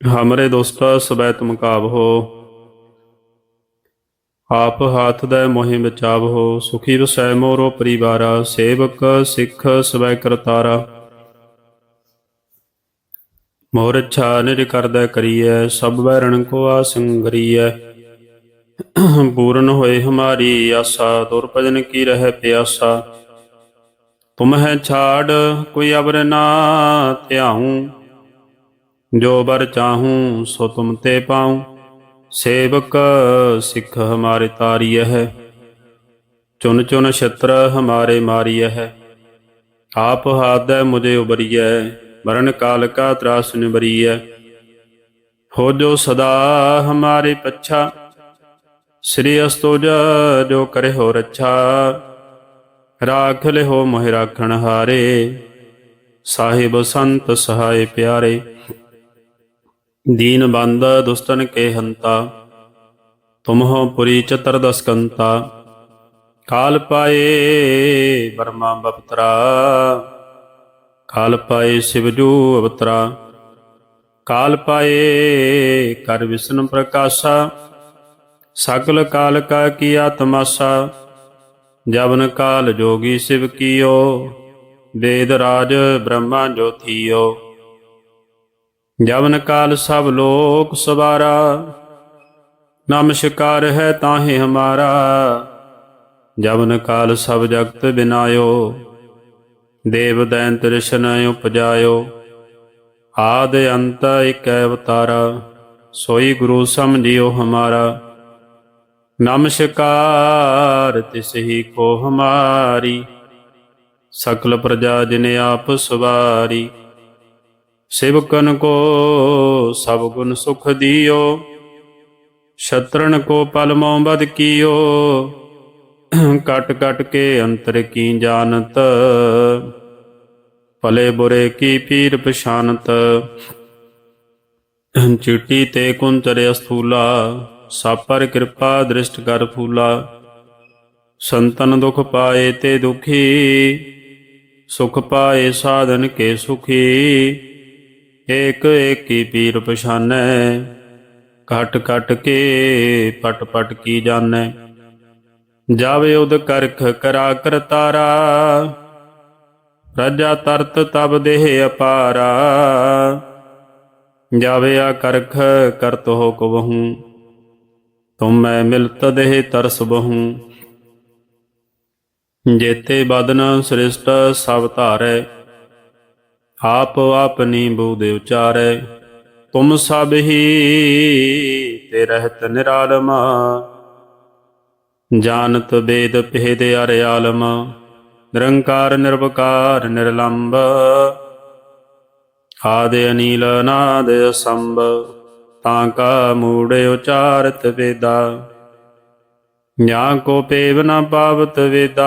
ਹਮਰੇ ਦੋਸਤ ਸਬੈ ਤੁਮ ਕਾਬਹੋ ਆਪ ਹਾਥ ਦੇ ਮੋਹਿ ਬਚਾਵਹੋ ਸੁਖੀ ਵਸੈ ਮੋਰੋ ਪਰਿਵਾਰਾ ਸੇਵਕ ਸਿੱਖ ਸਬੈ ਕਰਤਾਰਾ ਮੋਰ ਇੱਛਾ ਨਿਜ ਕਰਦਾ ਕਰੀਐ ਸਭ ਵੈਰਣ ਕੋ ਆਸੰਗਰੀਐ ਪੂਰਨ ਹੋਏ ਹਮਾਰੀ ਆਸਾ ਦੁਰਭਜਨ ਕੀ ਰਹਿ ਪਿਆਸਾ ਤੁਮ ਹੈ ਛਾੜ ਕੋਈ ਅਬਰ ਨਾ ਧਿਆਉ ਜੋ ਬਰ ਚਾਹੂੰ, ਸੋ ਤੁਮ ਤੇ ਪਾਉ। ਸੇਵਕ ਸਿੱਖ ਹਮਾਰੇ ਤਾਰੀਐ ਹੈ। ਚੁਨ ਚੁਨ ਛਤਰ ਹਮਾਰੇ ਮਾਰੀਐ ਹੈ। ਆਪ ਹਾਦੈ ਮੁਝੇ ਉਬਰੀਐ, ਮਰਨ ਕਾਲ ਕਾ ਤਰਾਸ ਨਿਬਰੀਐ ਹੋ ਜੋ ਸਦਾ ਹਮਾਰੇ ਪੱਛਾ, ਸ੍ਰੀ ਅਸਤੋਜ ਜੋ ਕਰੇ ਹੋ ਰੱਛਾ। ਰਾਖ ਲਿਹੋ ਮੋਹਿ ਰਾਖਣ ਹਾਰੇ, ਸਾਹਿਬ ਸੰਤ ਸਹਾਏ ਪਿਆਰੇ। ਦੀਨ ਬੰਦ ਦੁਸਤਨ ਕੇ ਹੰਤਾ, ਤੁਮਹੁ ਪੁਰੀ ਚਤਰ ਦਸਕੰਤਾ। ਕਾਲ ਪਾਏ ਬਰਮਾ ਬਪਤਰਾ, ਕਾਲ ਪਾਏ ਸਿਵਜੂ ਅਵਤਰਾ। ਕਾਲ ਪਾਏ ਕਰ ਵਿਸ਼ਨ ਪ੍ਰਕਾਸ਼ਾ ਸਕਲ ਕਾਲ ਕਾ ਕੀਆ ਤਮਾਸਾ ਜਵਨ ਕਾਲ ਜੋਗੀ ਸਿਵ ਕੀਓ, ਵੇਦ ਰਾਜ ਬ੍ਰਹਮਾ ਜੋਥੀਓ ਜਵਨ ਕਾਲ ਸਭ ਲੋਕ ਸਵਾਰਾ ਨਮਸਕਾਰ ਹੈ ਤਾਹੇ ਹਮਾਰਾ। ਜਵਨ ਕਾਲ ਸਭ ਜਗਤ ਬਿਨਾਇਓ, ਦੇਵ ਦੈਂਤ ਰਿਸ਼ਨ ਉਪਜਾਇਓ। ਆਦ ਅੰਤ ਇਕ ਅਵਤਾਰਾ, ਸੋਈ ਗੁਰੂ ਸਮਝਿਓ ਹਮਾਰਾ। ਨਮਸਕਾਰ ਤਿਸਹੀ ਕੋ ਹਮਾਰੀ, ਸਕਲ ਪ੍ਰਜਾ ਜਿਨ ਆਪ ਸਵਾਰੀ। ਸੇਵਕਨ ਕੋ ਸਭ ਗੁਣ ਸੁਖ ਦਿਓ ਸ਼ਤਰਨ ਕੋ ਪਲ ਮੋਂ ਬਦ ਕੀਓ। ਕਟ ਕਟ ਕੇ ਅੰਤਰ ਕੀ ਜਾਣਤ, ਭਲੇ ਬੁਰੇ ਕੀ ਪੀਰ ਪਛਾਨਤ। ਚਿੱਟੀ ਤੇ ਕੁੰਤਰ ਅਸਥੂਲਾ, ਸਭ ਪਰ ਕਿਰਪਾ ਦ੍ਰਿਸ਼ਟ ਕਰ ਫੂਲਾ। ਸੰਤਨ ਦੁਖ ਪਾਏ ਤੇ ਦੁਖੀ, ਸੁਖ ਪਾਏ ਸਾਧਨ ਕੇ ਸੁਖੀ। ਏਕ ਏਕੀ ਪੀਰ ਪਛਾਨੈ। ਘਟ ਘਟ ਕੇ ਪਟ ਪਟ ਕੀ ਜਾਣੈ। ਜਾਵੇ ਉਦ ਕਰਖ ਕਰਾ ਕਰਤਾਰਾ ਰਜਾ ਤਰਤ ਤਬ ਦੇਹ ਅਪਾਰਾ। ਜਾਵੇ ਆ ਕਰਖ ਕਰਤ ਹੋ ਕਬਹੂ ਤੁਮ ਮੈਂ ਮਿਲਤ ਦੇਹ ਤਰਸ ਬਹੂ। ਜੇਤੇ ਬਦਨ ਸ੍ਰਿਸ਼ਟ ਸਭ ਧਾਰੈ। ਆਪ ਆਪਨੀ ਬੂਦ ਉਚਾਰੈ, ਤੁਮ ਸਭ ਹੀ ਤੇ ਰਹਿਤ ਨਿਰਾਲਮਾ ਜਾਣਤ ਵੇਦ ਭੇਦ ਅਰ ਆਲਮ, ਨਿਰੰਕਾਰ ਨਿਰਵਕਾਰ ਨਿਰਲੰਭ ਆਦਿ ਅਨੀਲ ਨਾਦ ਸੰਭ ਤਾਂ ਕਾ ਮੂੜ ਉਚਾਰਤ ਵੇਦਾ। ਜਾਂ ਕੋ ਪੇਵ ਨ ਪਾਵਤ ਵੇਦਾ।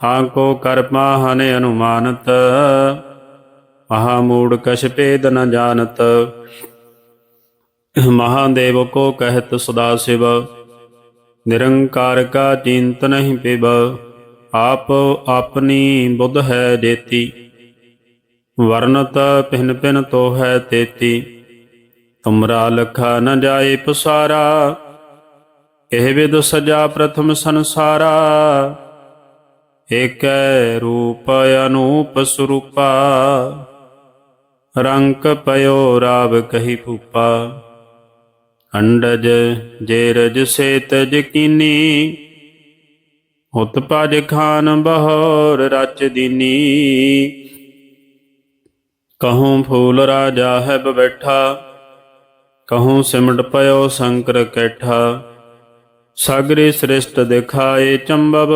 ਤਾਂ ਕੋ ਕਰਮਾ ਹਨ ਅਨੁਮਾਨਤ, ਮਹਾ ਮੂੜ ਕਛ ਭੇਦ ਨ ਜਾਣਤ। ਮਹਾਦੇਵ ਕੋ ਕਹਿਤ ਸਦਾ ਸਿਵ, ਨਿਰੰਕਾਰ ਕਾ ਚਿੰਤ ਨਹੀਂ ਪਿਬ ਆਪ ਆਪਣੀ ਬੁੱਧ ਹੈ ਦੇਤੀ ਵਰਨਤ ਪਿਨ ਭਿਨ ਤੋ ਹੈ ਤੇਤੀ, ਤੁਮਰਾ ਲਖਾ ਨ ਜਾਏ ਪਸਾਰਾ, ਇਹ ਵਿਦ ਸਜਾ ਪ੍ਰਥਮ ਸੰਸਾਰਾ। ਏਕੈ ਰੂਪ ਅਨੂਪ ਸਰੂਪਾ, ਰੰਕ ਪਇਓ ਰਾਵ ਕਹੀ ਭੂਪਾ। ਅੰਡਜ ਜੇ ਰਜ ਸੇਤ ਜਕੀਨੀ ਖਾਨ ਬਹੋਰ ਰਚ ਦੀਨੀ। ਕਹੂੰ ਫੂਲ ਰਾਜਾ ਹੈ ਬੈਠਾ ਕਹੂੰ ਸਿਮਟ ਪਇਓ ਸ਼ੰਕਰ ਕੈਠਾ। ਸਾਗਰੇ ਸ੍ਰਿਸ਼ਟ ਦਿਖਾਏ ਚੰਬਬ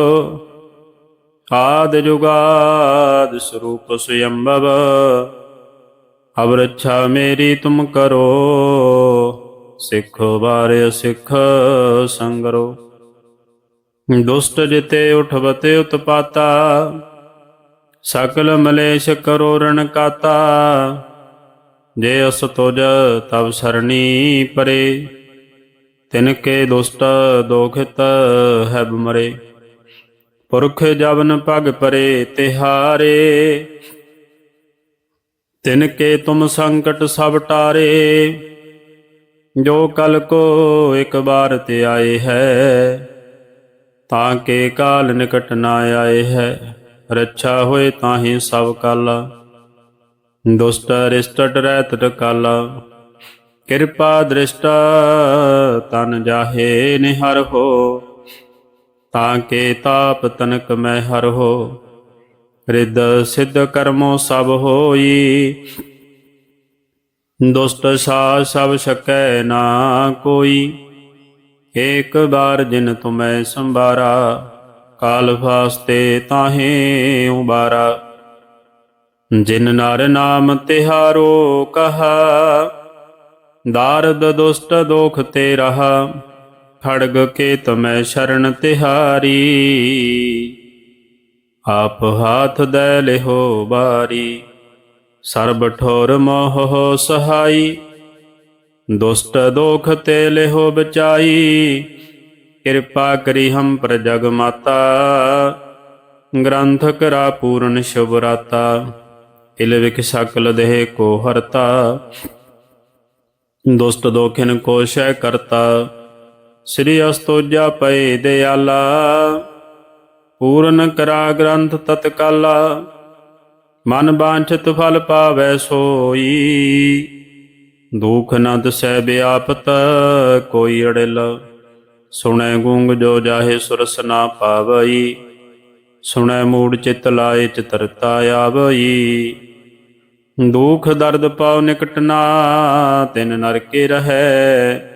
ਆਦ ਜੁਗਾਦ ਸਰੂਪ ਸੁਯੰਭਵ ਅਬ ਰੱਛਾ ਮੇਰੀ ਤੁਮ ਕਰੋ, ਸਿੱਖ ਬਾਰੇ ਸਿੱਖ ਸੰਗਰੋ। ਦੁਸ਼ਟ ਜਿਤੇ ਉਠਵਤੇ ਉਤਪਾਤਾ, ਸਕਲ ਮਲੇਸ਼ ਕਰੋ ਰਣ ਕਾਤਾ। ਜੇ ਅਸ ਤੁਜ ਤਬ ਸਰਣੀ ਪਰੇ, ਤਿਨ ਕੇ ਦੁਸ਼ਟ ਦੋਖਿਤ ਹੈਬ ਮਰੇ। ਪੁਰਖ ਜਵਨ ਪਗ ਪਰੇ ਤਿਹਾਰੇ, ਤਿਨ ਕੇ ਤੁਮ ਸੰਕਟ ਸਭ ਟਾਰੇ। ਜੋ ਕਲ ਕੋ ਇੱਕ ਬਾਰ ਤੇ ਆਏ ਹੈ, ਤਾਂ ਕੇ ਕਾਲ ਨਿਕਟ ਨਾ ਆਏ ਹੈ। ਰੱਛਾ ਹੋਏ ਤਾਹੀ ਸਭ ਕਲ, ਦੁਸ਼ਟ ਰਿਸ਼ਟ ਰਹਿਤ ਤਟਕਾਲ ਕਿਰਪਾ ਦ੍ਰਿਸ਼ਟ ਤਨ ਜਾਹੇ ਨਿਹਰ ਹੋ ਤਾਂ ਕੇ ਤਾਪ ਤਨਕ ਮੈਂ ਹਰ ਹੋ, ਰਿੱਧ ਸਿੱਧ ਕਰਮੋ ਸਭ ਹੋਈ। ਦੁਸ਼ਟ ਸਾ ਸਭ ਸਕੈ ਨਾ ਕੋਈ, ਏਕ ਬਾਰ ਜਿਨ ਤੁਮੈ ਸੰਭਾਰਾ, ਕਾਲ ਫਾਸਤੇ ਤਾਹੇ ਉਬਾਰਾ। ਜਿਨ ਨਰ ਨਾਮ ਤਿਹਾਰੋ ਕਹਾ, ਦਾਰਦ ਦੁਸ਼ਟ ਦੋਖ ਤੇ ਰਹਾ। ਖੜਗ ਕੇ ਤਮੈ ਸ਼ਰਨ ਤਿਹਾਰੀ। ਆਪ ਹਾਥ ਦੇ ਲਿਹੋ ਬਾਰੀ। ਸਰਬ ਠੋਰ ਮੋਹ ਸਹਾਈ। ਦੁਸ਼ਟ ਦੋਖ ਤੇ ਲਿਹੋ ਬਚਾਈ। ਕਿਰਪਾ ਕਰੀ ਹਮ ਪਰ ਜਗ ਮਾਤਾ। ਗ੍ਰੰਥ ਕਰਾ ਪੂਰਨ ਸ਼ੁਭ ਰਾਤਾ ਇਲ ਵਿਖ ਸਕਲ ਦੇਹ ਕੋ ਹਰਤਾ। ਦੁਸ਼ਟ ਦੋਖਿਨ ਕੋ ਕਰਤਾ। ਸ੍ਰੀ ਅਸਤੋਜਾ ਪਏ ਦਿਆਲਾ, ਪੂਰਨ ਕਰਾ ਗ੍ਰੰਥ ਤਤਕਾਲਾ, ਮਨ ਬਾਂਛਤ ਫਲ ਪਾਵੈ ਸੋਈ। ਦੁਖ ਨ ਦਸੈ ਬਿਆਪਤ ਕੋਈ ਅੜਿਲ, ਸੁਣੈ ਗੁੰਗ ਜੋ ਜਾਹੇ ਸੁਰਸ ਨਾ ਪਾਵਈ। ਸੁਣੈ ਮੂੜ ਚਿਤ ਲਾਏ ਚਿਤਰਤਾ ਆਵਈ। ਦੁਖ ਦਰਦ ਪਾਉ ਨਿਕਟ ਨਾ, ਤਿਨ ਨਰਕੇ ਰਹੈ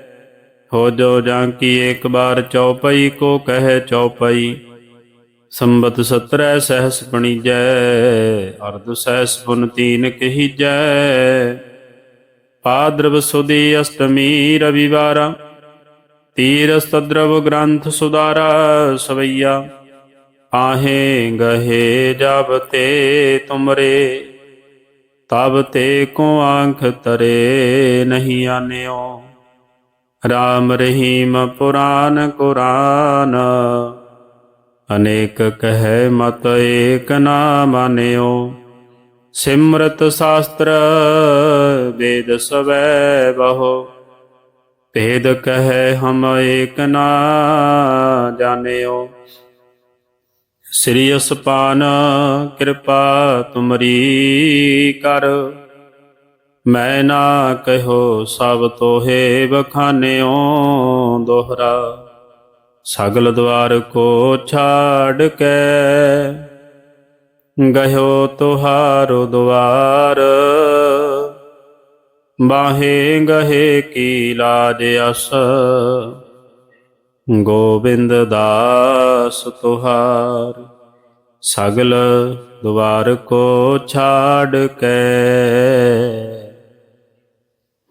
ਹੋ ਜੋ ਜਾਂ ਕੀ ਇੱਕ ਬਾਰ ਚਉਪਈ, ਕੋ ਕਹੈ ਚਉਪਈ। ਸੰਬਤ ਸਤਰੈ ਸਹਸ ਪਣੀਜੈ ਅਰਧ ਸਹਸ ਪੁਨ ਤੀਨ ਕਹੀਜੈ। ਪਾਦਰਵ ਸੁਦੀ ਅਸ਼ਟਮੀ ਰਵਿਵਾਰਾ ਤੀਰ ਸਤਦਰਵ ਗ੍ਰੰਥ ਸੁਦਾਰਾ ਸਵਈਆ। ਆਹੇ ਗਹੇ ਜਬ ਤੇ ਤੁਮਰੇ, ਤਬ ਤੇ ਕੋ ਆਂਖ ਤਰੇ ਨਹੀਂ ਆਨਿਓ। ਰਾਮ ਰਹੀਮ ਪੁਰਾਨ ਕੁਰਾਨ। ਅਨੇਕ ਕਹੈ ਮਤ ਏਕ ਨਾ ਮਾਨਿਓ ਸਿਮਰਤ ਸ਼ਾਸਤਰ ਵੇਦ ਸਵੈ ਬਹੁ। ਭੇਦ ਕਹੈ ਹਮ ਏਕ ਨਾ ਜਾਣਿਓ। ਸ੍ਰੀ ਅਸਪਾਨ ਕਿਰਪਾ ਤੁਮਰੀ ਕਰ। ਮੈਂ ਨਾ ਕਹਿਓ ਸਭ ਤੋਹੇ ਬਖਾਨਿਓ ਦੋਹਰਾ, ਸਗਲ ਦਵਾਰ ਕੋ ਛਾੜ ਕੇ। ਗਹਿਓ ਤੁਹਾਰੋ ਦਵਾਰ, ਬਾਹੇ ਗਹੇ ਕੀ ਲਾਜ ਅਸ। ਗੋਬਿੰਦ ਦਾਸ ਤੁਹਾਰ, ਸਗਲ ਦਵਾਰ ਕੋ ਛਾੜ ਕੇ।